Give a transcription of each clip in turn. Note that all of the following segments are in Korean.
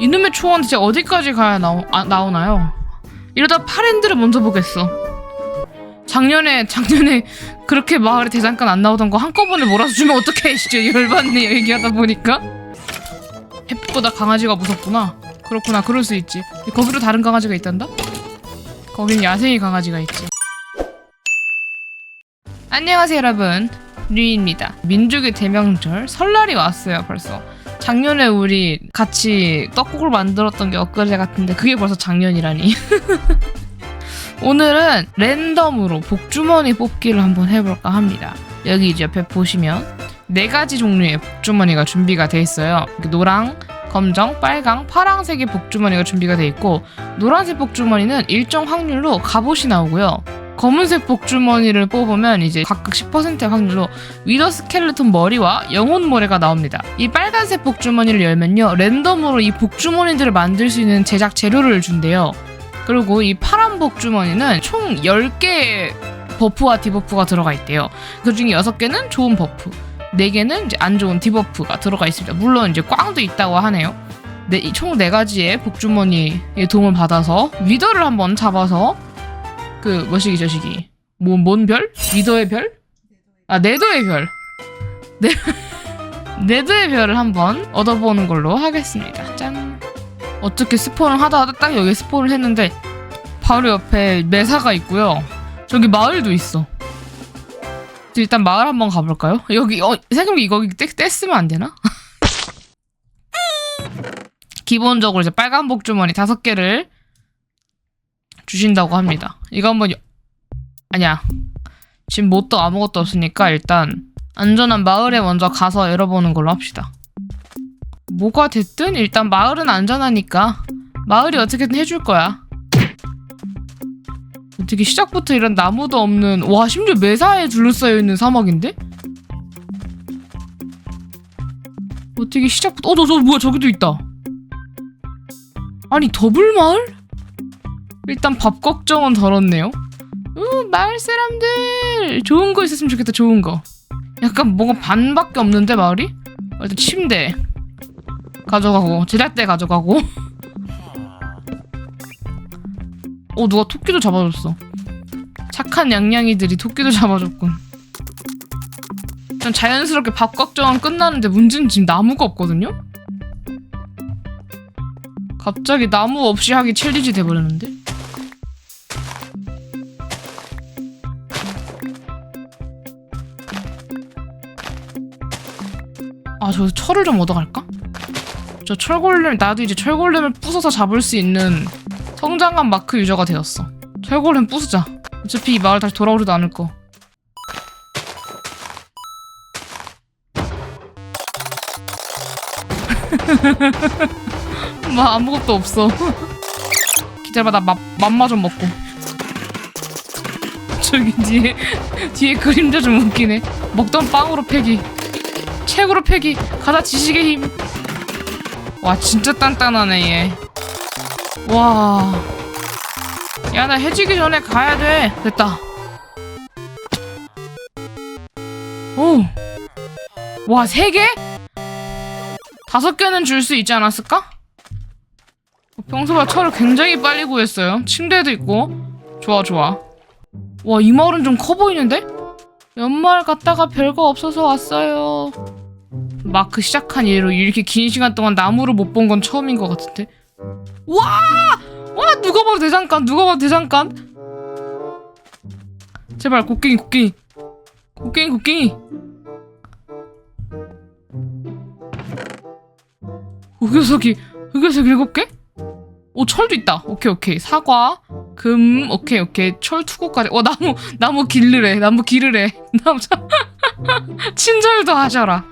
이놈의 초원 대체 어디까지 가야 나오, 아, 나오나요? 이러다 파랜드를 먼저 보겠어. 작년에 작년에 그렇게 마을에 대장간 안 나오던 거 한꺼번에 몰아서 주면 어떡해 진짜. 열받네 얘기하다 보니까. 햇빛보다 강아지가 무섭구나. 그렇구나 그럴 수 있지. 거기로 다른 강아지가 있단다? 거긴 야생의 강아지가 있지. 안녕하세요 여러분. 류입니다. 민족의 대명절 설날이 왔어요 벌써 작년에 우리 같이 떡국을 만들었던 게 엊그제 같은데 그게 벌써 작년이라니 오늘은 랜덤으로 복주머니 뽑기를 한번 해볼까 합니다. 여기 이제 옆에 보시면 네 가지 종류의 복주머니가 준비가 돼 있어요. 노랑, 검정, 빨강, 파랑색의 복주머니가 준비가 돼 있고 노란색 복주머니는 일정 확률로 갑옷이 나오고요. 검은색 복주머니를 뽑으면 이제 각각 10%의 확률로 위더 스켈레톤 머리와 영혼 모래가 나옵니다. 이 빨간색 복주머니를 열면요. 랜덤으로 이 복주머니들을 만들 수 있는 제작 재료를 준대요. 그리고 이 파란 복주머니는 총 10개의 버프와 디버프가 들어가 있대요. 그 중에 6개는 좋은 버프, 4개는 이제 안 좋은 디버프가 들어가 있습니다. 물론 이제 꽝도 있다고 하네요. 네, 총 4가지의 복주머니의 도움을 받아서 위더를 한번 잡아서 그 뭐시기 저시기 뭐, 뭔 별? 위더의 별? 아 네더의 별. 네 네더의 별을 한번 얻어보는 걸로 하겠습니다. 짠. 어떻게 스폰을 하다 하다 딱 여기 스폰을 했는데 바로 옆에 매사가 있고요. 저기 마을도 있어. 일단 마을 한번 가볼까요? 여기 어 생각해 이거 떼, 떼쓰면 안 되나? 기본적으로 이제 빨간 복 주머니 다섯 개를 주신다고 합니다. 이거 한번 여- 아니야. 지금 뭣도 아무것도 없으니까 일단 안전한 마을에 먼저 가서 열어보는 걸로 합시다. 뭐가 됐든 일단 마을은 안전하니까 마을이 어떻게든 해줄 거야. 어떻게 시작부터 이런 나무도 없는 와 심지어 매사에 둘러싸여 있는 사막인데? 어떻게 시작부터 어저 저 뭐야 저기도 있다. 아니 더블 마을? 일단 밥 걱정은 덜었네요. 으 마을 사람들 좋은 거 있었으면 좋겠다 좋은 거. 약간 뭔가 반밖에 없는데 마을이? 어, 일단 침대 가져가고 제작대 가져가고 어 누가 토끼도 잡아줬어 착한 양양이들이 토끼도 잡아줬군 전 자연스럽게 밥 걱정은 끝나는데 문제는 지금 나무가 없거든요 갑자기 나무 없이 하기 챌린지 돼버렸는데 아 저 철을 좀 얻어갈까? 저 철골렘 나도 이제 철골렘을 부숴서 잡을 수 있는 성장한 마크 유저가 되었어. 철골렘 부수자. 어차피 이 마을 다시 돌아오지도 않을 거. 마 아무것도 없어. 기다려봐 나 맘, 맘마 좀 먹고. 저기 뒤에 뒤에 그림자 좀 웃기네. 먹던 빵으로 패기. 책으로 패기. 가자 지식의 힘. 와 진짜 단단하네 얘. 와. 야 나 해지기 전에 가야 돼. 됐다. 오. 와 세 개? 다섯 개는 줄 수 있지 않았을까? 평소보다 철을 굉장히 빨리 구했어요. 침대도 있고. 좋아 좋아. 와 이 마을은 좀 커 보이는데? 연마을 갔다가 별거 없어서 왔어요. 마크 시작한 이래로 이렇게 긴 시간 동안 나무를 못 본 건 처음인 것 같은데. 와! 와 누가 봐도 대장간 누가 봐도 대장간. 제발 곡괭이 곡괭이 곡괭이 곡괭이. 흑요석이 흑요석 일곱 개? 오 철도 있다. 오케이 오케이 사과 금 오케이 오케이 철 투구까지. 어 나무 나무 길르래 나무 기르래 나무 친절도 하셔라.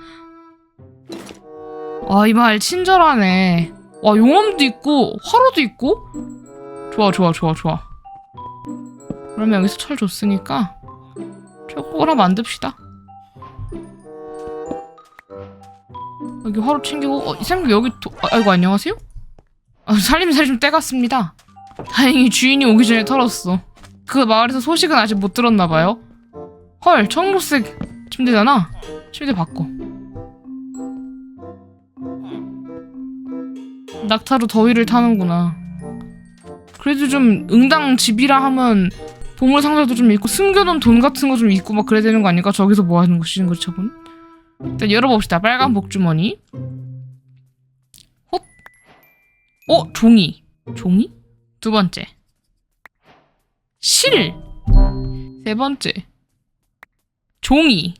아, 이 말 친절하네. 와, 용암도 있고, 화로도 있고? 좋아, 좋아, 좋아, 좋아. 그러면 여기서 철 줬으니까, 하나 만듭시다. 여기 화로 챙기고, 어, 이 사람 여기, 도, 아, 아이고, 안녕하세요? 아, 살림살이 좀 떼갔습니다. 다행히 주인이 오기 전에 털었어. 그 마을에서 소식은 아직 못 들었나봐요. 헐, 청록색 침대잖아? 침대 바꿔. 낙타로 더위를 타는구나. 그래도 좀 응당 집이라 하면 보물 상자도 좀 있고 숨겨놓은 돈 같은 거 좀 있고 막 그래야 되는 거 아닐까? 저기서 뭐 하는 것이는 거지 저분? 일단 열어봅시다. 빨간 복주머니. 헛. 어 종이. 종이? 두 번째. 실. 세 번째. 종이.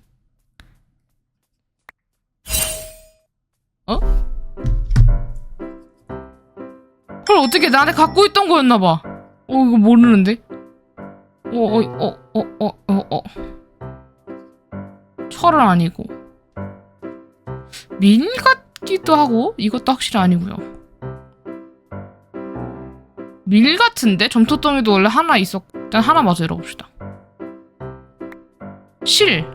그걸 어떻게 나한테 갖고 있던 거였나 봐. 어 이거 모르는데. 어 어 어 어 어 어 어, 어, 어. 철은 아니고 밀 같기도 하고 이것도 확실히 아니고요. 밀 같은데 점토덩이도 원래 하나 있었고 일단 하나 마저 열어봅시다. 실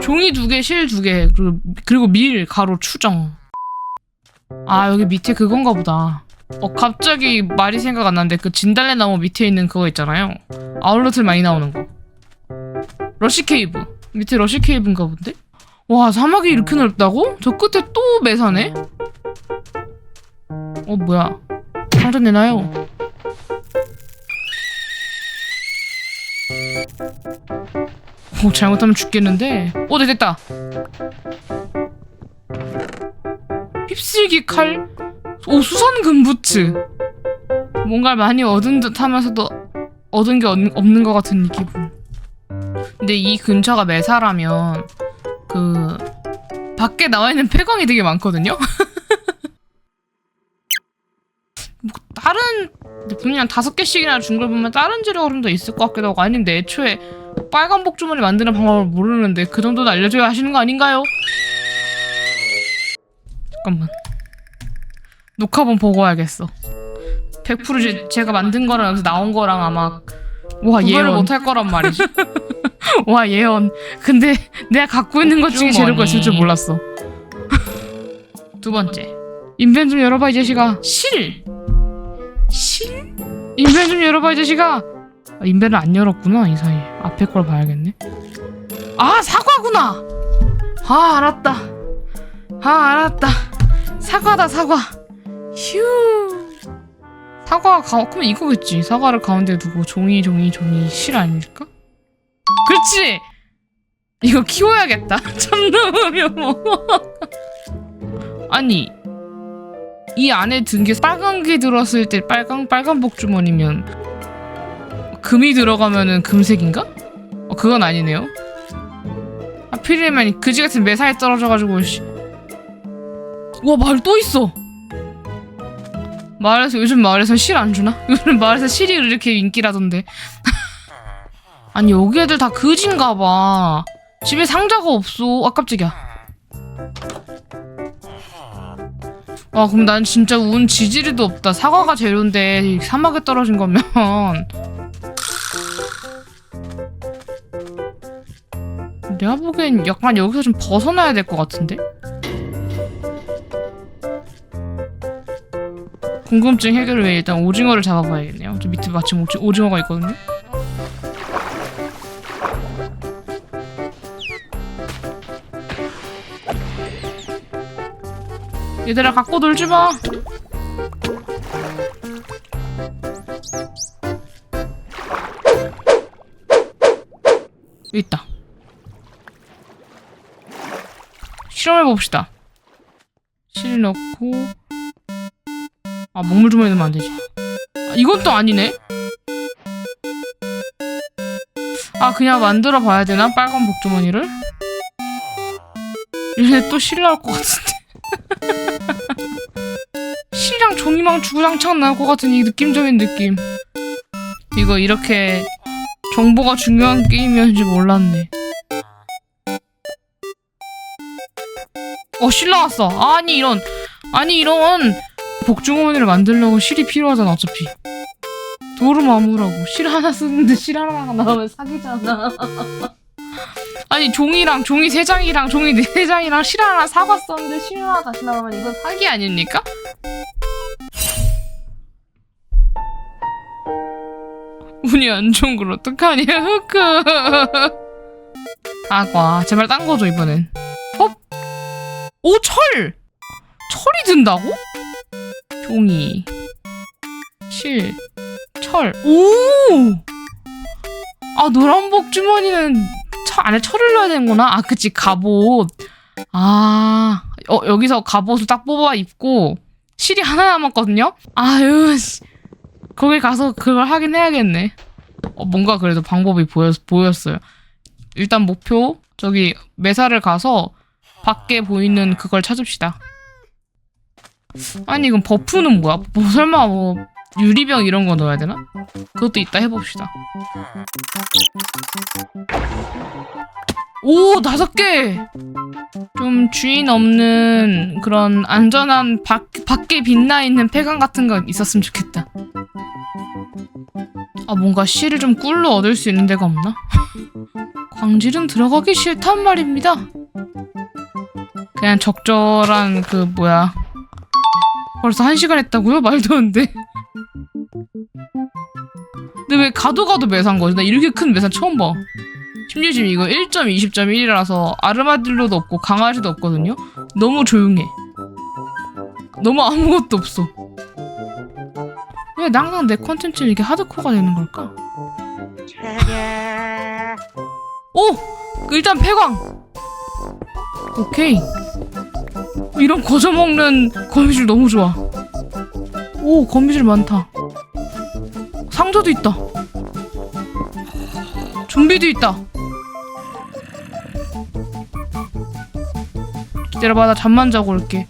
종이 두 개, 실 두 개, 그리고, 그리고 밀 가로 추정. 아 여기 밑에 그건가 보다. 어 갑자기 말이 생각 안 나는데 그 진달래 나무 밑에 있는 그거 있잖아요. 아울렛을 많이 나오는 거. 러시 케이브 밑에 러시 케이브인가 본데? 와 사막이 이렇게 넓다고? 저 끝에 또 매사네? 어 뭐야? 상자 내놔요. 오 잘못하면 죽겠는데. 오 네, 됐다. 휩쓸기 칼. 오 수선 금부츠. 뭔가 많이 얻은 듯 하면서도 얻은 게 없, 없는 것 같은 이 기분. 근데 이 근처가 매사라면 그 밖에 나와 있는 폐광이 되게 많거든요. 뭐 다른 그냥 다섯 개씩이나 준 걸 보면 다른 좀더 있을 것 같기도 하고 아닌데 애초에 빨간 복주머니 만드는 방법을 모르는데 그 정도는 알려줘야 하시는 거 아닌가요? 잠깐만 녹화본 보고 와야겠어. 100% 제, 제가 만든 거랑 여기서 나온 거랑 아마 와 예언. 못할 거란 말이지. 와 예언. 근데 내가 갖고 있는 것 중에 재료가 있을 줄 몰랐어. 두 번째. 인벤 좀 열어봐 이 자식아. 실. 실? 인벤 좀 열어봐 이 자식아. 아, 인벤을 안 열었구나 이 사이에. 앞에 걸 봐야겠네. 아 사과구나. 아 알았다. 아 알았다. 사과다 사과 휴 사과가 가 그러면 이거겠지 사과를 가운데 두고 종이 종이 종이 실 아닐까? 그렇지 이거 키워야겠다 참나무면 뭐 아니 이 안에 든 게 빨간 게 들었을 때 빨간 빨간 복주머니면 금이 들어가면은 금색인가? 어 그건 아니네요. 하필이면 그지 같은 매사에 떨어져가지고 씨. 와 말 또 있어. 마을에서 요즘 마을에서 실 안 주나? 요즘 마을에서 실이 이렇게 인기라던데. 아니 여기 애들 다 그지인가 봐. 집에 상자가 없어. 아 깜짝이야. 와 그럼 난 진짜 운 지지리도 없다. 사과가 재료인데 이 사막에 떨어진 거면 내가 보기엔 약간 여기서 좀 벗어나야 될 것 같은데? 궁금증 해결을 위해 일단 오징어를 잡아봐야겠네요. 저 밑에 마침 오지, 오징어가 있거든요. 얘들아 갖고 놀지 마. 있다. 실험해 봅시다. 실 넣고 아 먹물 주머니 넣으면 안 되지. 아, 이건 또 아니네. 아 그냥 만들어 봐야 되나 빨간 복주머니를? 이제 또실 나올 것 같은데. 실이랑 종이망 주구장창 나올 것 같은 이 느낌적인 느낌. 이거 이렇게 정보가 중요한 게임이었는지 몰랐네. 어, 실 나왔어. 아니, 이런. 아니, 이런. 복주머니를 만들려고 실이 필요하잖아, 어차피. 도루마무라고. 실 하나 쓰는데 실 하나 나오면 사기잖아. 아니, 종이랑, 종이 세 장이랑, 종이 네 장이랑 실 하나 사과 썼는데 실 하나 다시 나오면 이건 사기 아닙니까? 운이 안 좋은 걸 어떡하냐, 흑크. 사과. 제발 딴 거죠, 이번엔. 어? 오, 철! 철이 든다고? 종이, 실, 철. 오! 아 노란 복 주머니는 철 안에 철을 넣어야 되는구나. 아 그치 갑옷. 아 어, 여기서 갑옷을 딱 뽑아 입고 실이 하나 남았거든요. 아유 씨. 거기 가서 그걸 하긴 해야겠네. 어, 뭔가 그래도 방법이 보였, 보였어요. 일단 목표 저기 매사를 가서 밖에 보이는 그걸 찾읍시다. 아니 이건 버프는 뭐야? 뭐 설마 뭐 유리병 이런 거 넣어야 되나? 그것도 이따 해봅시다. 오 다섯 개. 좀 주인 없는 그런 안전한 밖 밖에 빛나 있는 폐광 같은 거 있었으면 좋겠다. 아 뭔가 실을 좀 꿀로 얻을 수 있는 데가 없나? 광질은 들어가기 싫단 말입니다. 그냥 적절한 그 뭐야 벌써 한 시간 했다고요? 말도 안 돼. 근데 왜 가도 가도 매사인 거지? 나 이렇게 큰 매사 처음 봐. 심지어 지금 이거 1.20.1이라서 아르마딜로도 없고 강아지도 없거든요. 너무 조용해. 너무 아무것도 없어. 왜 항상 내 콘텐츠는 이렇게 하드코어가 되는 걸까? 오! 일단 폐광! 오케이. 이런 거저 먹는 거미줄 너무 좋아. 오, 거미줄 많다. 상자도 있다. 좀비도 있다. 기다려봐, 나 잠만 자고 올게.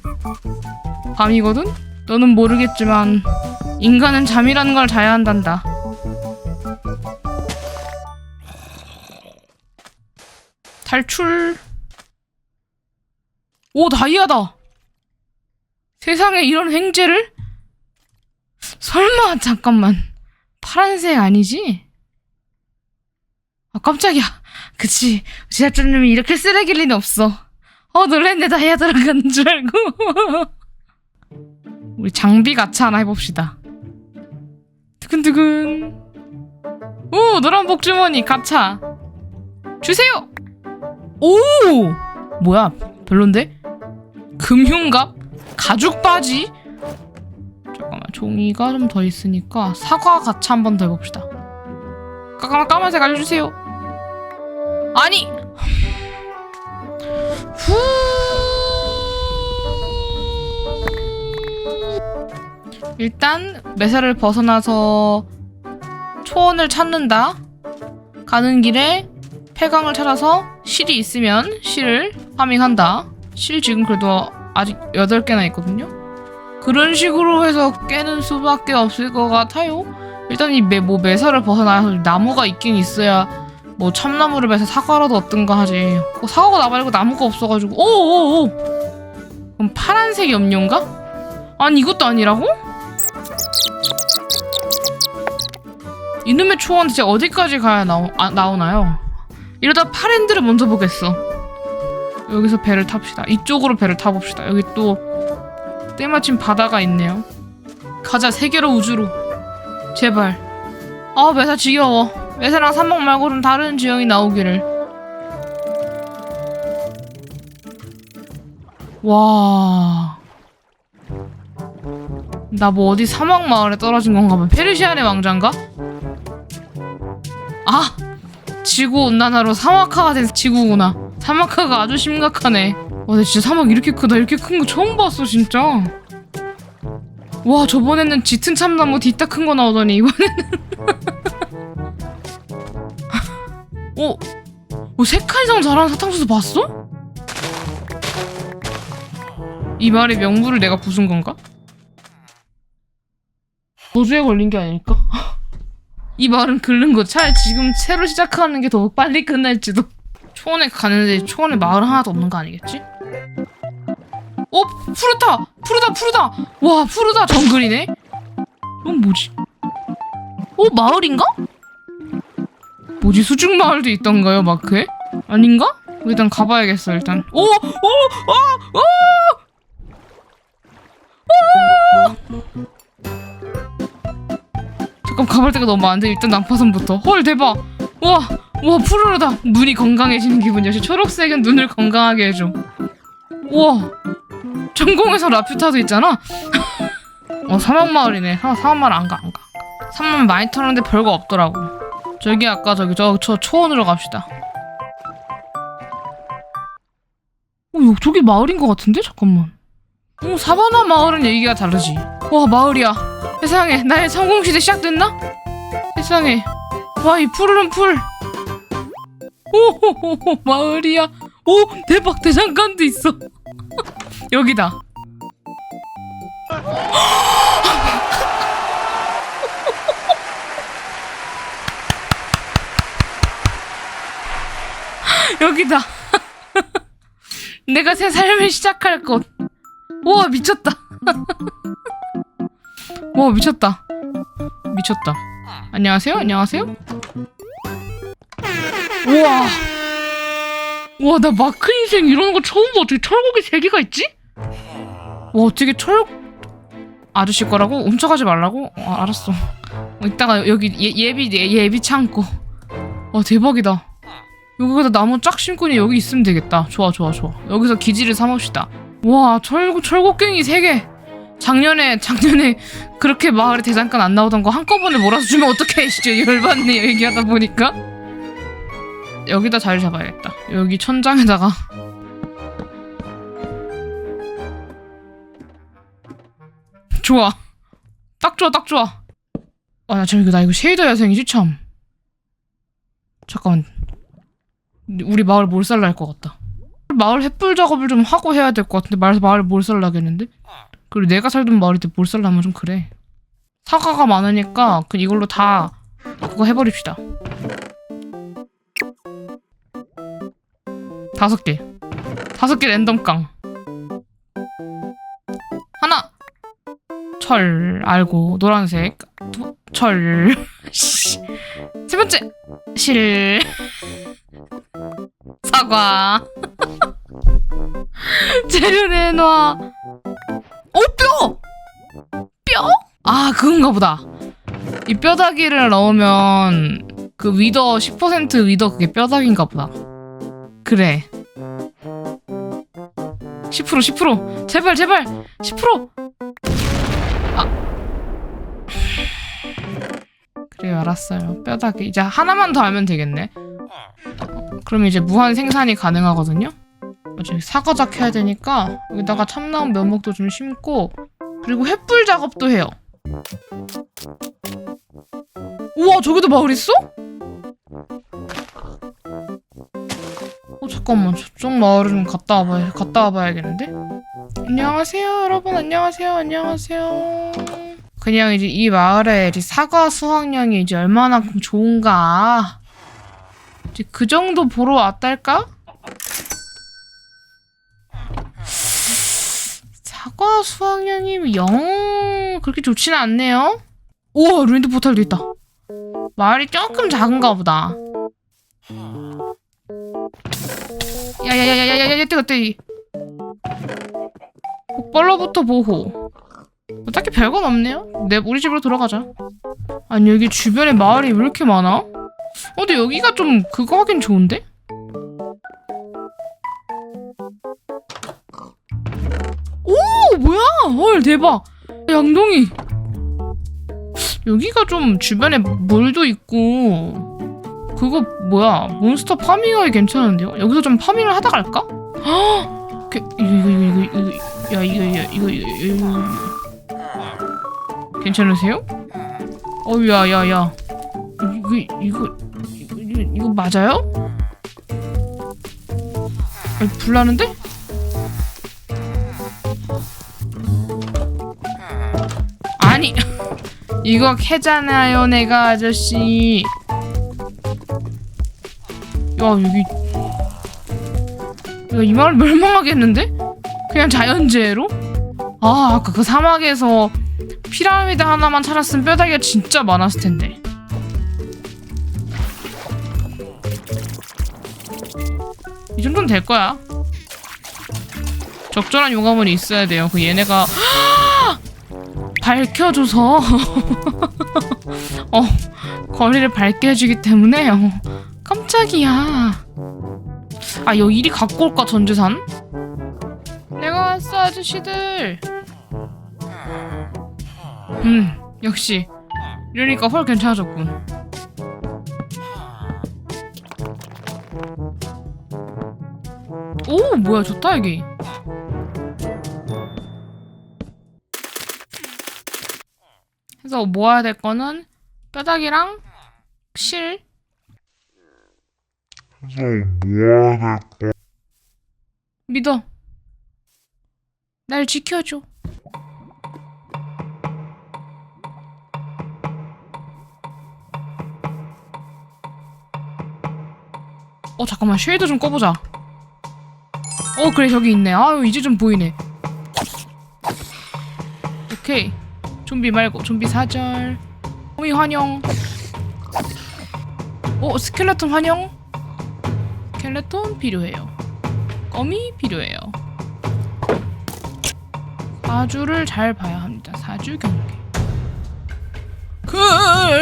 밤이거든? 너는 모르겠지만, 인간은 잠이라는 걸 자야 한단다. 탈출. 오, 다이아다! 세상에 이런 행제를? 설마, 잠깐만. 파란색 아니지? 아, 깜짝이야. 그치. 지하철님이 이렇게 쓰레기일 리는 없어. 어, 놀랬네. 다이아 들어가는 줄 알고. 우리 장비 가차 하나 해봅시다. 두근두근. 오, 노란 복주머니 가차. 주세요! 오! 뭐야, 별론데? 금흉갑? 가죽 바지? 잠깐만, 종이가 좀 더 있으니까 사과 가차 한번 더 해봅시다. 까만 까만색 알려주세요. 아니. 후. 일단 매사를 벗어나서 초원을 찾는다. 가는 길에 폐광을 찾아서 실이 있으면 실을 파밍한다. 실 지금 그래도 아직 8개나 있거든요. 그런 식으로 해서 깨는 수밖에 없을 것 같아요. 일단 이 매, 뭐 매사를 벗어나서 나무가 있긴 있어야 뭐 참나무를 매서 사과라도 얻든가 하지. 어, 사과가 나 말고 나무가 없어가지고 오오오. 그럼 파란색 염료인가? 아니 이것도 아니라고? 이놈의 초원 대체 어디까지 가야 나오, 아, 나오나요? 이러다 파랜드를 먼저 보겠어. 여기서 배를 탑시다. 이쪽으로 배를 타봅시다. 여기 또 때마침 바다가 있네요. 가자 세계로 우주로. 제발. 아 매사 지겨워. 매사랑 삼목 말고 좀 다른 지형이 나오기를. 와. 나 뭐 어디 사막 마을에 떨어진 건가 봐. 페르시안의 왕자인가? 아! 지구 온난화로 사막화가 된 지구구나. 사막화가 아주 심각하네. 와, 근데 진짜 사막 이렇게 크다. 이렇게 큰 거 처음 봤어, 진짜. 와, 저번에는 짙은 참나무 뒤딱 큰거 나오더니 이번에는 어? 어, 세칸 이상 자라는 사탕수수 봤어? 이 말의 명분을 내가 부순 건가? 도주에 걸린 게 아닐까? 이 말은 긁는 거 차라리 지금 새로 시작하는 게 더 빨리 끝날지도 초원에 가는데 초원에 마을 하나도 없는 거 아니겠지? 어? 푸르타! 푸르다 푸르다! 와 푸르다 정글이네? 이건 뭐지? 어? 마을인가? 뭐지 수중 마을도 있던가요 마크에? 아닌가? 일단 가봐야겠어 일단 오! 오! 아! 아! 잠깐 가볼 데가 너무 많은데 일단 난파선부터 헐 대박 와! 와 푸르르다 눈이 건강해지는 기분 역시 초록색은 눈을 건강하게 해줘 우와 전공에서 라퓨타도 있잖아 어 사막 마을이네. 사, 사막 마을 안 가, 안 가. 산만 많이 털었는데 별거 없더라고. 저기 아까 저기 저, 저 초원으로 갑시다. 어, 저기 마을인 것 같은데? 잠깐만. 어, 사바나 마을은 얘기가 다르지. 와, 마을이야. 세상에, 나의 성공시대 시작됐나? 세상에. 와, 이 푸르른 풀. 오호호호, 마을이야. 오, 대박, 대장간도 있어. 여기다. 여기다. 내가 새 삶을 시작할 곳. 우와 미쳤다. 와 미쳤다. 미쳤다. 안녕하세요. 안녕하세요. 우와. 우와 나 마크 인생 이런 거 처음 봐. 어떻게 철곡이 세 개가 있지? 와 어떻게 철 아저씨 거라고 훔쳐가지 말라고? 어, 알았어. 어, 이따가 여기 예, 예비 예, 예비 창고. 와 대박이다. 여기다 나무 그냥 여기 있으면 되겠다. 좋아, 좋아, 좋아. 여기서 기지를 삼읍시다. 와, 철곡, 철곡갱이 3개. 작년에, 작년에 그렇게 마을에 대장간 안 나오던 거 한꺼번에 몰아서 주면 어떡해. 진짜 열받네, 얘기하다 보니까. 여기다 자리 잡아야겠다. 여기 천장에다가. 좋아. 딱 좋아, 딱 좋아. 아, 나 저기, 나 이거 쉐이더 야생이지, 참. 잠깐만. 우리 마을 몰살 날 것 같다. 마을 햇불 작업을 좀 하고 해야 될 것 같은데 마을 마을 몰살 나겠는데? 그리고 내가 살던 마을인데 몰살 나면 좀 그래. 사과가 많으니까 그 이걸로 다 그거 해버립시다. 다섯 개. 다섯 개 랜덤 깡. 하나. 철 알고 노란색 두, 철. 씨. 세 번째 실. 사과. 재료 내놔. 어 뼈. 뼈? 아 그건가 보다. 이 뼈다귀를 넣으면 그 위더 10% 위더 그게 뼈다귀인가 보다. 그래. 10% 10% 제발 제발. 10% 아. 그래요 알았어요. 뼈다귀. 이제 하나만 더 하면 되겠네. 그럼 이제 무한 생산이 가능하거든요. 어차피 사과작 해야 되니까 여기다가 참나무 면목도 좀 심고 그리고 횃불 작업도 해요. 우와 저기도 마을 있어? 잠깐만 저쪽 마을을 좀 갔다 와봐야 갔다 와봐야겠는데? 안녕하세요 여러분 안녕하세요 안녕하세요. 그냥 이제 이 마을에 이제 사과 수확량이 이제 얼마나 좋은가 이제 그 정도 보러 왔달까? 사과 수확량이 영 그렇게 좋지는 않네요. 우와 랜드 포탈도 있다. 마을이 조금 작은가 보다. 야야야야야야야 뜨거 뜨. 복벌로부터 보호. 뭐 딱히 별건 없네요. 내 우리 집으로 돌아가자. 아니 여기 주변에 마을이 왜 이렇게 많아? 어, 근데 여기가 좀 그거 하긴 좋은데? 오 뭐야 헐 대박 양동이 여기가 좀 주변에 물도 있고 그거 뭐야 몬스터 파밍하기 괜찮은데요? 여기서 좀 파밍을 하다 갈까? 헉! 그, 이거 이거 이거 이거 이거 야 이거 이거 이거 이거, 이거. 괜찮으세요? 어야 야야 이거 이거 이거, 이거, 이거 맞아요? 아니, 불나는데? 아니 이거 캐잖아요 내가 아저씨 야 여기 이거 이 마을 멸망하겠는데? 그냥 자연재해로? 아 아까 그 사막에서 피라미드 하나만 찾았으면 뼈다귀가 진짜 많았을 텐데 이 정도는 될 거야. 적절한 용암은 있어야 돼요. 그 얘네가 밝혀줘서 어 거리를 밝게 해주기 때문에 어, 깜짝이야. 아 여기 이리 갖고 올까 전재산? 내가 왔어 아저씨들. 음 역시 이러니까 헐 괜찮아졌군 오 뭐야 좋다 여기 그래서 모아야 될 거는 뼈다귀랑 실 뭐야 돼? 믿어. 날 지켜줘. 어 잠깐만. 쉐이더 좀 꺼보자. 어 그래. 저기 있네. 아유 이제 좀 보이네. 오케이. 좀비 말고 좀비 사절. 호미 환영. 어 스켈레톤 환영 스켈레톤 필요해요 껌이 필요해요 사주를 잘 봐야 합니다 사주 경계 그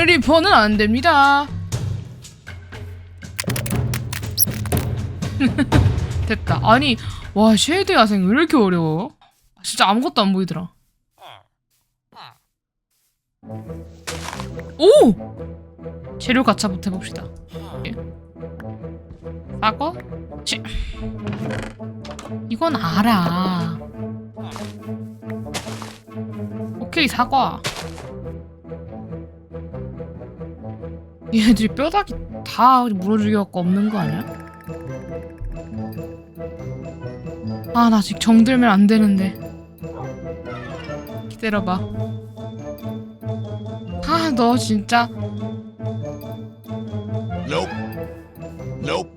리퍼는 안 됩니다 됐다. 아니, 와, 쉐이드 야생 왜 이렇게 어려워? 진짜 아무것도 안 보이더라. 오! 재료 가차부터 해봅시다. 사과? 치. 이건 알아. 오케이, 사과. 얘들이 뼈다귀 다 물어주기갖고 없는 거 아니야? 아, 나 아직 정들면 안 되는데. 기다려봐. 아, 너 진짜. Nope. Nope.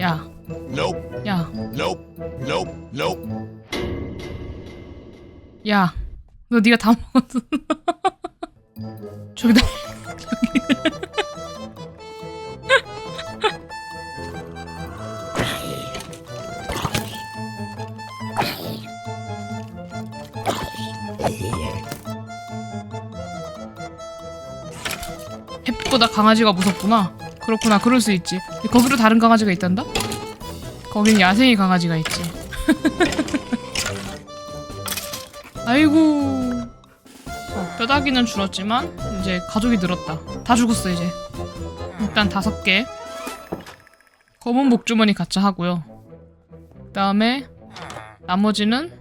야, Nope. 야, Nope. Nope. Nope. 야. 너 네가 다 먹었어. 저기다. 햇빛보다 강아지가 무섭구나. 그렇구나. 그럴 수 있지. 거기로 다른 강아지가 있단다? 거긴 야생의 강아지가 있지. 아이고. 어, 뼈다귀는 줄었지만 이제 가족이 늘었다. 다 죽었어 이제. 일단 다섯 개. 검은 목주머니 가짜 하고요. 그 다음에 나머지는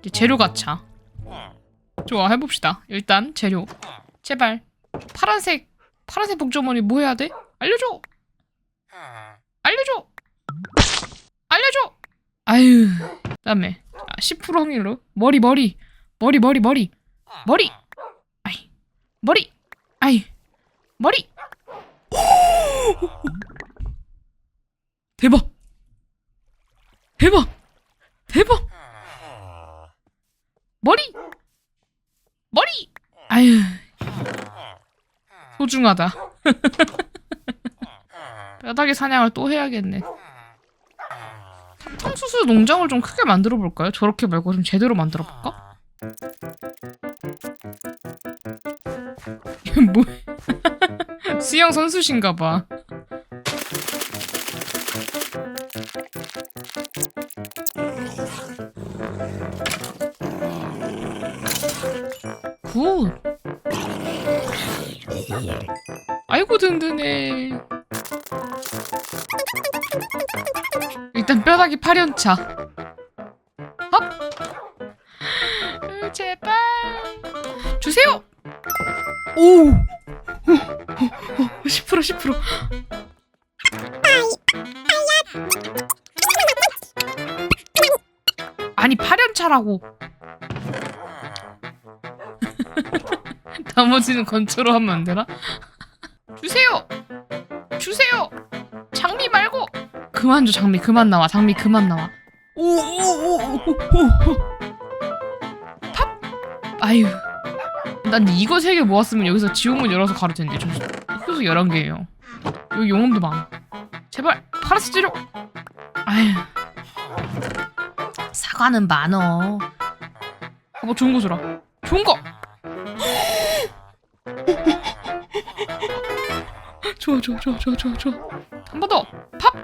이제 재료 가차. 좋아 해봅시다. 일단 재료. 제발 파란색 파란색 복주머니 뭐 해야 돼? 알려줘. 알려줘. 알려줘. 아유. 그다음에 아, 10% 확률로. 머리 머리. 머리 머리 머리. 머리. 아이 머리. 아이 머리. 대박. 대박. 대박. 머리. 머리. 아유 소중하다 뼈다귀 사냥을 또 해야겠네 사탕수수 농장을 좀 크게 만들어 볼까요? 저렇게 말고 좀 제대로 만들어 볼까? 뭐 수영 선수신가 봐. 굿. 아이고 든든해. 일단 뼈다귀 8연차. 헙. 으, 제발 주세요. 오. 10% 10%. 아니 8연차라고. 나머지는 건초로 하면 안 되나? 주세요. 주세요. 장미 말고. 그만 줘 장미 그만 나와 장미 그만 나와. 오오오오오. 팝. 아유. 난 이거 세 개 모았으면 여기서 지옥문 열어서 가를 텐데 저 흑요소 11개예요 여기 용암도 많아 제발 파라스 재료 아휴 사과는 많어 뭐 좋은 거 줘라 좋은 거 좋아 좋아 좋아 좋아 좋아 좋아 한 번 더. 팝!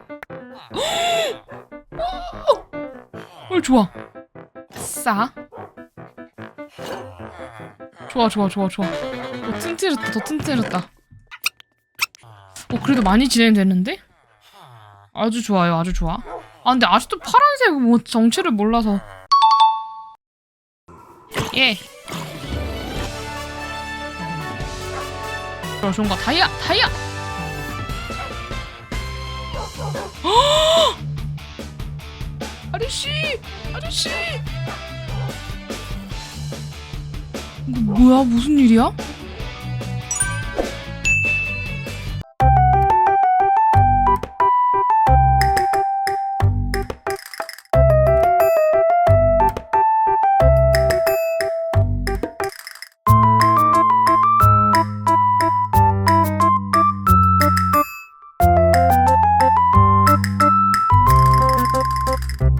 어 좋아. 싸. 좋아 좋아 좋아 좋아. 어, 튼튼해졌다 더 튼튼해졌다. 어 그래도 많이 진행됐는데? 아주 좋아요 아주 좋아. 아 근데 아직도 파란색 뭐 정체를 몰라서. 예. 좋아 좋은 거. 다이아 다이아 아저씨 아저씨 뭐야 무슨 일이야?